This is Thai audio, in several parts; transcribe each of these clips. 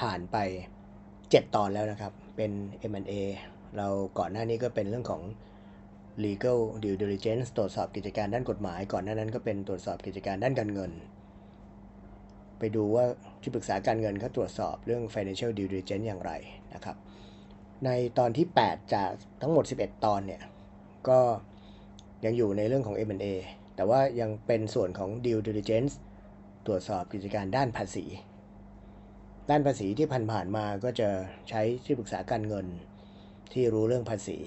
ผ่านไป 7 ตอนแล้วนะครับ เป็น M&A เราก่อนหน้านี้ก็เป็นเรื่องของ legal due diligence ตรวจสอบกิจการด้านกฎหมาย ก่อนหน้านั้นก็เป็นตรวจสอบกิจการด้านการเงิน ไปดูว่าที่ปรึกษาการเงินเขาตรวจสอบเรื่อง financial due diligence อย่างไรนะครับ ในตอนที่ 8 จากทั้งหมด 11 ตอนเนี่ย ก็ยังอยู่ในเรื่องของ M&A แต่ว่ายังเป็นส่วนของ due diligence ตรวจสอบกิจการด้านภาษี ด้านภาษีที่ผ่านๆมาก็จะใช้ที่ปรึกษาการเงินที่รู้เรื่องภาษี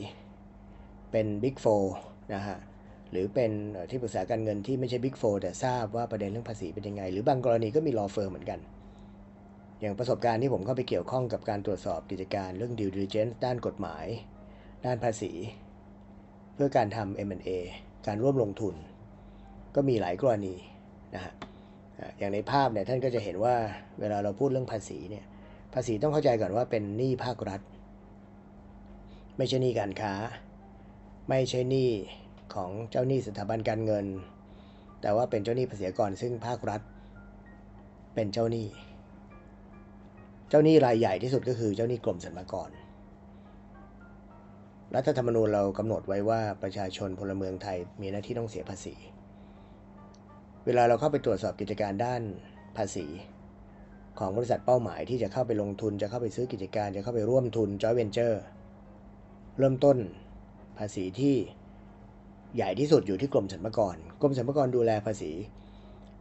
เป็น Big 4นะฮะหรือเป็นที่ปรึกษาการเงินที่ไม่ใช่ Big 4แต่ทราบว่าประเด็นเรื่องภาษีเป็นยังไง หรือบางกรณีก็มี law firm เหมือนกัน อย่างประสบการณ์ที่ผมเข้าไปเกี่ยวข้องกับการตรวจสอบกิจการเรื่อง due diligence ด้านกฎหมาย ด้านภาษี เพื่อการทำ M&A การร่วมลงทุน ก็มีหลายกรณีนะฮะ อย่างในภาพเนี่ยท่านก็จะเห็นว่าเวลาเราพูดเรื่องภาษีเนี่ยภาษีต้องเข้าใจก่อนว่าเป็นหนี้ภาครัฐ ไม่ใช่หนี้การค้า ไม่ใช่หนี้ของเจ้าหนี้สถาบันการเงิน แต่ว่าเป็นเจ้าหนี้ภาษีกรซึ่งภาครัฐ เป็นเจ้าหนี้ เจ้าหนี้รายใหญ่ที่สุดก็คือเจ้าหนี้กรมสรรพากรรัฐธรรมนูญเรากำหนดไว้ว่าประชาชนพลเมืองไทยมีหน้าที่ต้องเสียภาษี เวลาเราเข้าไปตรวจสอบกิจการด้านภาษี ของบริษัทเป้าหมายที่จะเข้าไปลงทุนจะเข้าไปซื้อกิจการจะเข้าไปร่วมทุน joint venture เริ่มต้นภาษีที่ใหญ่ที่สุดอยู่ที่กรมสรรพากร กรมสรรพากรดูแลภาษี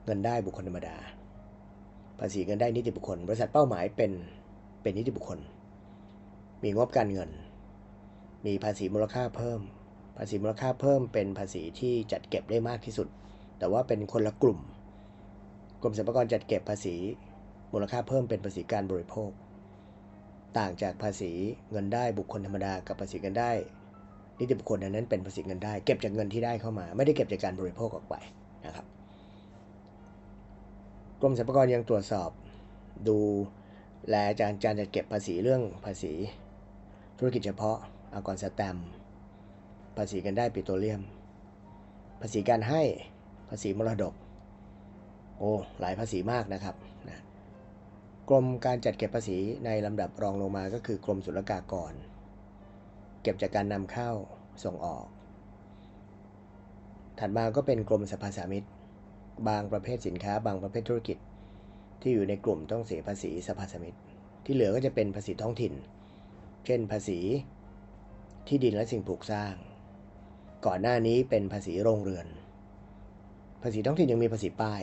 เงินได้บุคคลธรรมดา ภาษีเงินได้นิติบุคคล บริษัทเป้าหมายเป็นเป็นนิติบุคคล มีงบการเงิน มีภาษีมูลค่าเพิ่ม ภาษีมูลค่าเพิ่มเป็นภาษีที่จัดเก็บได้มากที่สุด แต่ว่าเป็นคนละกลุ่ม กรมสรรพากรจัดเก็บภาษีมูลค่าเพิ่มเป็นภาษีการบริโภค ต่างจากภาษีเงินได้บุคคลธรรมดากับภาษีเงินได้นิติบุคคลนั้นเป็นภาษีเงินได้ เก็บจากเงินที่ได้เข้ามา ไม่ได้เก็บจากการบริโภคออกไปนะครับ กรมสรรพากรยังตรวจสอบดูแลการการจัดเก็บภาษีเรื่องภาษี ธุรกิจเฉพาะอากรสแตมป์ภาษีกันได้ปิโตรเลียม ภาษีการให้ ภาษีมรดก โอ้หลายภาษีมากนะครับนะกรมการจัดเก็บภาษีในลำดับรองลงมาก็คือกรมศุลกากร เก็บจากการนำเข้าส่งออก ถัดมาก็เป็นกรมสรรพสามิตบางประเภทสินค้า บางประเภทธุรกิจ ที่อยู่ในกลุ่มต้องเสียภาษีสรรพสามิตที่เหลือก็จะเป็นภาษีท้องถิ่น เช่นภาษีที่ดินและสิ่งปลูกสร้าง ก่อนหน้านี้เป็นภาษีโรงเรือน ภาษีท้องถิ่นยังมีภาษีป้าย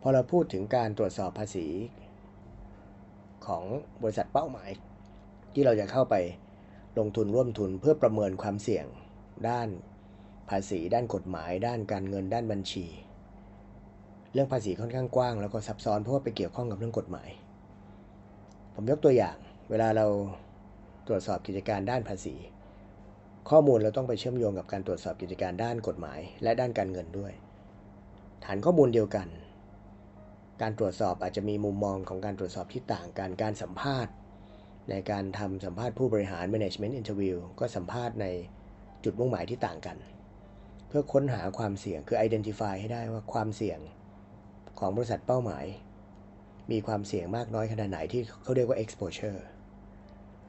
พอเราพูดถึงการตรวจสอบภาษีของบริษัทเป้าหมาย ที่เราจะเข้าไปลงทุนร่วมทุนเพื่อประเมินความเสี่ยง ด้านภาษี ด้านกฎหมาย ด้านการเงินด้านบัญชี เรื่องภาษีค่อนข้างกว้าง แล้วก็ซับซ้อนเพราะว่าไปเกี่ยวข้องกับเรื่องกฎหมาย ผมยกตัวอย่าง เวลาเราตรวจสอบกิจการด้านภาษี ข้อมูลเราต้องไปเชื่อมโยงกับการตรวจสอบกิจการด้านกฎหมาย และด้านการเงินด้วย ฐานข้อมูลเดียวกัน การตรวจสอบอาจจะมีมุมมองของการตรวจสอบที่ต่างกันการสัมภาษณ์ ในการทำสัมภาษณ์ผู้บริหาร management interview ก็สัมภาษณ์ในจุดมุ่งหมายที่ต่างกัน เพื่อค้นหาความเสี่ยงคือ identify ให้ได้ว่าความเสี่ยงของบริษัทเป้าหมาย มีความเสี่ยงมากน้อยขนาดไหนที่เขาเรียกว่า exposure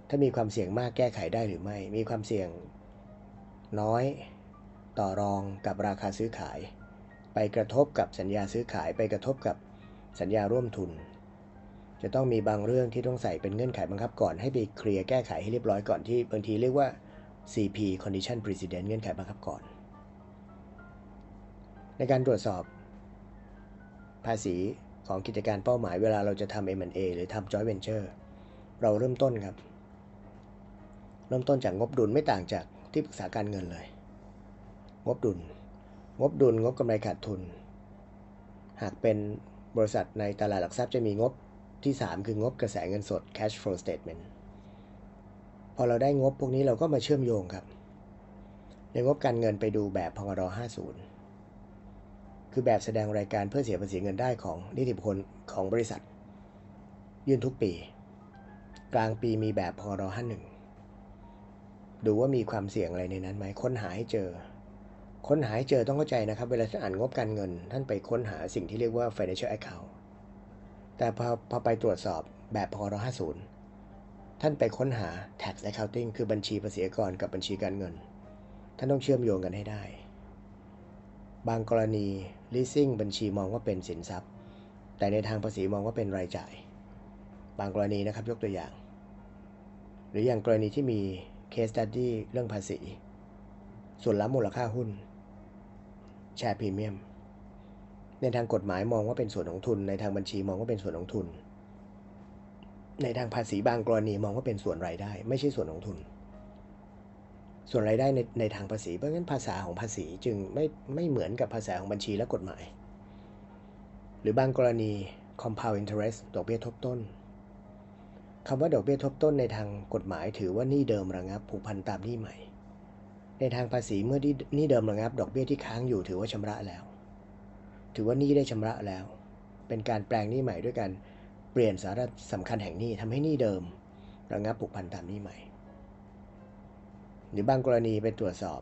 ถ้ามีความเสี่ยงมากแก้ไขได้หรือไม่ มีความเสี่ยง น้อย ต่อรองกับราคาซื้อขาย ไปกระทบกับสัญญาซื้อขายไปกระทบกับสัญญาร่วมทุน จะต้องมีบางเรื่องที่ต้องใส่เป็นเงื่อนไขบังคับก่อนให้ไปเคลียร์แก้ไขให้เรียบร้อยก่อนที่บางทีเรียกว่า CP condition precedent เงื่อนไขบังคับก่อน ในการตรวจสอบ ภาษีของกิจการเป้าหมายเวลาเราจะทำ M&A หรือทำ joint venture เราเริ่มต้นครับ เริ่มต้นจากงบดุลไม่ต่างจาก ที่ปรึกษาการเงินเลย งบดุล งบดุลงบกำไรขาดทุน หากเป็นบริษัทในตลาดหลักทรัพย์จะมีงบที่ 3 คืองบกระแสเงินสด cash flow statement พอเราได้งบพวกนี้เราก็มาเชื่อมโยงครับ ในงบการเงินไปดูแบบพงร50 คือแบบแสดงรายการเพื่อเสียภาษีเงินได้ของนิติบุคคลของบริษัท ยื่นทุกปี กลางปีมีแบบพงร51 ดูว่ามีความเสี่ยงอะไรในนั้นไหมค้นหาให้เจอ ค้นหาให้เจอต้องเข้าใจนะครับ เวลาท่านอ่านงบการเงิน ท่านไปค้นหาสิ่งที่เรียกว่า financial account แต่พอพอไปตรวจสอบแบบพร50 ท่านไปค้นหา tax accounting คือบัญชีภาษีกรกับบัญชีการเงิน ท่านต้องเชื่อมโยงกันให้ได้ บางกรณี leasing บัญชีมองว่าเป็นสินทรัพย์ แต่ในทางภาษีมองว่าเป็นรายจ่าย บางกรณีนะครับยกตัวอย่าง หรืออย่างกรณีที่มี case study เรื่องภาษี ส่วนรับมูลค่าหุ้น แชร์พรีเมียม ในทางกฎหมายมองว่าเป็นส่วนของทุน ในทางบัญชีมองว่าเป็นส่วนของทุน ในทางภาษีบางกรณีมองว่าเป็นส่วนรายได้ ไม่ใช่ส่วนของทุน ส่วนรายได้ในในทางภาษีเพราะงั้นภาษาของภาษีจึงไม่ไม่เหมือนกับภาษาของบัญชีและกฎหมาย หรือบางกรณี compound interest ดอกเบี้ยทบต้น คำว่าดอกเบี้ยทบต้นในทางกฎหมายถือว่านี้เดิมระงับผูกพันตามนี้ใหม่ ในทางภาษีเมื่อนี้เดิมระงับ ดอกเบี้ยที่ค้างอยู่ถือว่าชำระแล้ว ถือว่านี้ได้ชำระแล้ว เป็นการแปลงนี้ใหม่ด้วยการเปลี่ยนสาระสำคัญแห่งนี้ทำให้นี้เดิมระงับผูกพันตามนี้ใหม่ หรือบางกรณีไปตรวจสอบ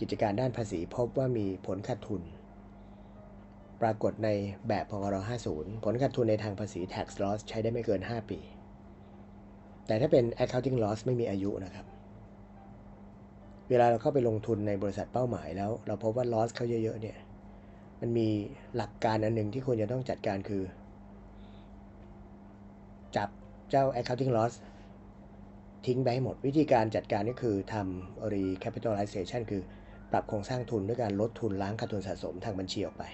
กิจการด้านภาษีพบว่ามีผลขาดทุน ปรากฏในแบบพร50 ผลขาดทุนในทางภาษี tax loss ใช้ได้ไม่เกิน 5 ปี แต่ถ้าเป็น accounting loss ไม่มีอายุนะครับ เวลาเราเข้าไปลงทุนในบริษัทเป้าหมายแล้ว เราพบว่า loss เขาเยอะๆเนี่ย มันมีหลักการอันหนึ่งที่ควรจะต้องจัดการคือ จับเจ้า accounting loss ทิ้งไปให้หมด วิธีการจัดการก็คือทำ recapitalization คือปรับโครงสร้างทุนด้วยการลดทุนล้างขาดทุนสะสมทางบัญชีออกไป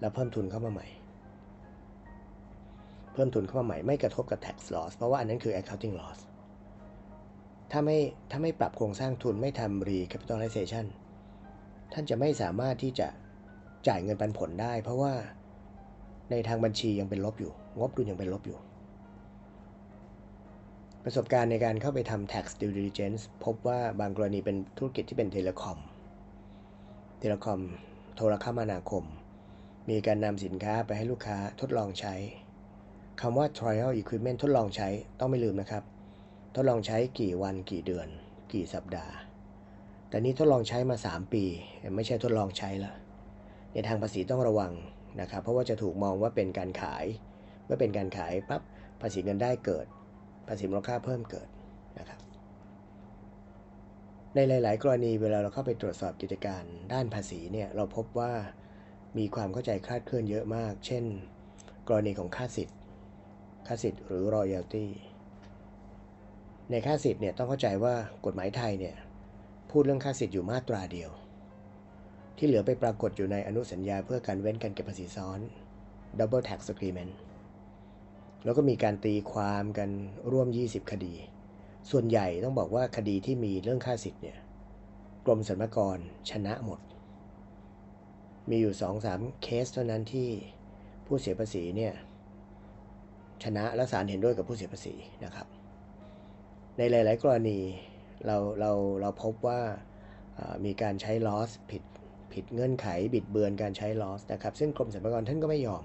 แล้วเพิ่มทุนเข้ามาใหม่ เพิ่มทุนเข้ามาใหม่ไม่กระทบกับ tax loss เพราะว่าอันนั้นคือ accounting loss ถ้าไม่ถ้าไม่ปรับโครงสร้างทุนไม่ทำ recapitalization ท่านจะไม่สามารถที่จะจ่ายเงินปันผลได้ เพราะว่าในทางบัญชียังเป็นลบอยู่ งบดุลยังเป็นลบอยู่ ประสบการณ์ในการเข้าไปทำ tax due diligence พบว่าบางกรณีเป็นธุรกิจที่เป็นเทเลคอม เทเลคอม โทรคมนาคม มีการนำสินค้าไปให้ลูกค้าทดลองใช้ คำว่า trial equipment ทดลองใช้ต้องไม่ลืมนะครับ ทดลองใช้กี่วันกี่เดือน กี่สัปดาห์ แต่นี้ทดลองใช้มา 3 ปี ไม่ใช่ทดลองใช้ละในทางภาษีต้องระวังนะครับ เพราะว่าจะถูกมองว่าเป็นการขาย เมื่อเป็นการขายปั๊บภาษีเงินได้เกิด ภาษีมูลค่าเพิ่มเกิดนะครับ ในหลาย ๆ กรณีเวลาเราเข้าไปตรวจสอบกิจการด้านภาษีเนี่ยเราพบว่ามีความเข้าใจคลาดเคลื่อนเยอะมาก เช่น กรณีของค่าสิทธิ์ ค่าสิทธิ์หรือ royalty ในค่าสิทธิ์เนี่ยต้องเข้าใจว่ากฎหมายไทยเนี่ยพูดเรื่องค่าสิทธิ์อยู่มาตราเดียว ที่เหลือไปปรากฏอยู่ในอนุสัญญาเพื่อการเว้นการเก็บภาษีซ้อน double tax agreement แล้วก็มีการตีความกันร่วม 20 คดี ส่วนใหญ่ต้องบอกว่าคดีที่มีเรื่องค่าสิทธิ์เนี่ยกรมสรรพากรชนะหมด มีอยู่ 2-3 เคสเท่านั้นที่ผู้เสียภาษีเนี่ย ชนะและศาลเห็นด้วยกับผู้เสียภาษีนะครับ ในหลาย ๆ กรณีเราเราเราพบว่ามีการใช้ loss ผิดผิดเงื่อนไขบิดเบือนการใช้ loss นะครับ ซึ่งกรมสรรพากรท่านก็ไม่ยอม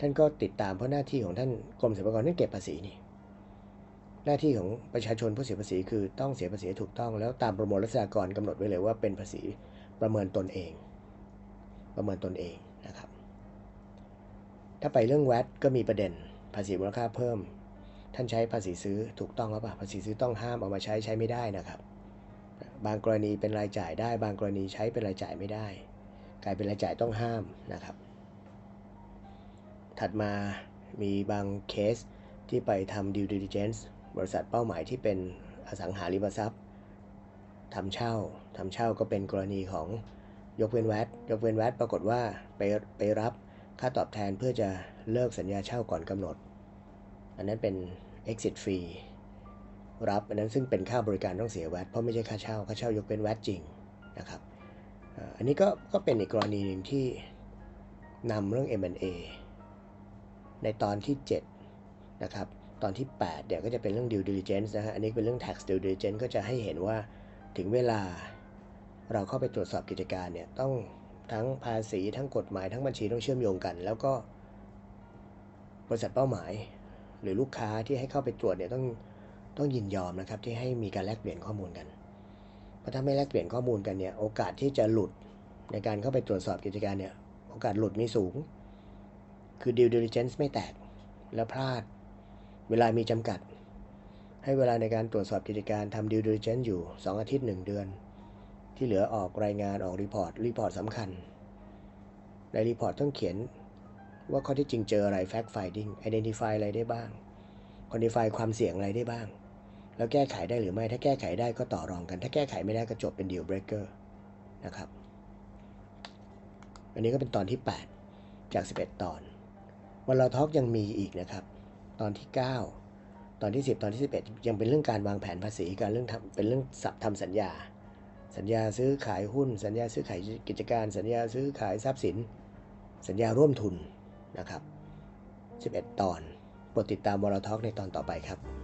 ท่านก็ติดตามเพราะหน้าที่ของท่านกรมสรรพากรท่านเก็บภาษีนี่หน้าที่ของประชาชนผู้เสียภาษีคือต้องเสียภาษีถูกต้อง แล้วตามประมวลรัษฎากรกำหนดไว้เลยว่าเป็นภาษีประเมินตนเอง ประเมินตนเองนะครับ ถ้าไปเรื่องแวดก็มีประเด็น ภาษีมูลค่าเพิ่ม ท่านใช้ภาษีซื้อถูกต้องหรือเปล่าภาษีซื้อต้องห้ามเอามาใช้ใช้ไม่ได้นะครับ บางกรณีเป็นรายจ่ายได้ บางกรณีใช้เป็นรายจ่ายไม่ได้ กลายเป็นรายจ่ายต้องห้ามนะครับ ถัดมามีบางเคสที่ไปทำ due diligence บริษัทเป้าหมายที่เป็นอสังหาริมทรัพย์ทำเช่าทำเช่าก็เป็นกรณีของยกเว้นแวดยกเว้นแวดปรากฏว่าไปไปรับ ค่าตอบแทนเพื่อจะเลิกสัญญาเช่าก่อนกำหนด อันนั้นเป็น exit fee รับอันนั้นซึ่งเป็นค่าบริการต้องเสียแวดเพราะไม่ใช่ค่าเช่า ค่าเช่ายกเป็นแวดจริงนะครับ อันนี้ก็ก็เป็นอีกกรณีหนึ่งที่นำเรื่อง M&A ในตอนที่ 7 นะครับ ตอนที่ 8 เดี๋ยวก็จะเป็นเรื่อง due diligence นะฮะ อันนี้เป็นเรื่อง tax due diligence ก็จะให้เห็นว่าถึงเวลาเราเข้าไปตรวจสอบกิจการเนี่ยต้อง ทั้งภาษีทั้งกฎหมายทั้งบัญชีต้องเชื่อมโยงกัน แล้วก็บริษัทเป้าหมาย หรือลูกค้าที่ให้เข้าไปตรวจเนี่ยต้องต้องยินยอมนะครับที่ให้มีการแลกเปลี่ยนข้อมูลกัน เพราะถ้าไม่แลกเปลี่ยนข้อมูลกันเนี่ยโอกาสที่จะหลุดในการเข้าไปตรวจสอบกิจการเนี่ยโอกาสหลุดมีสูง คือ due diligence ไม่แตก แล้วพลาด เวลามีจำกัด ให้เวลาในการตรวจสอบกิจการทำ due diligence อยู่ 2 อาทิตย์ 1 เดือน ที่เหลือออกรายงานออกรีพอร์ตรีพอร์ตสำคัญ ในรีพอร์ตต้องเขียนว่าข้อที่จริงเจออะไร fact finding identify อะไรได้บ้าง quantify ความเสี่ยงอะไรได้บ้าง แล้วแก้ไขได้หรือไม่ถ้าแก้ไขได้ก็ต่อรองกัน ถ้าแก้ไขไม่ได้ก็จบเป็น deal breaker นะครับ อันนี้ก็เป็นตอนที่ 8 จาก 11 ตอน วันเราทอกยังมีอีกนะครับ ตอนที่ 9 ตอนที่ 10 ตอนที่ 11 ยังเป็นเรื่องการวางแผนภาษีการเรื่องเป็นเรื่องสับทำสัญญา สัญญาซื้อขายหุ้น สัญญาซื้อขายกิจการ สัญญาซื้อขายทรัพย์สิน สัญญาร่วมทุนนะครับ 11 ตอนโปรดติดตามวอลทอกในตอนต่อไปครับ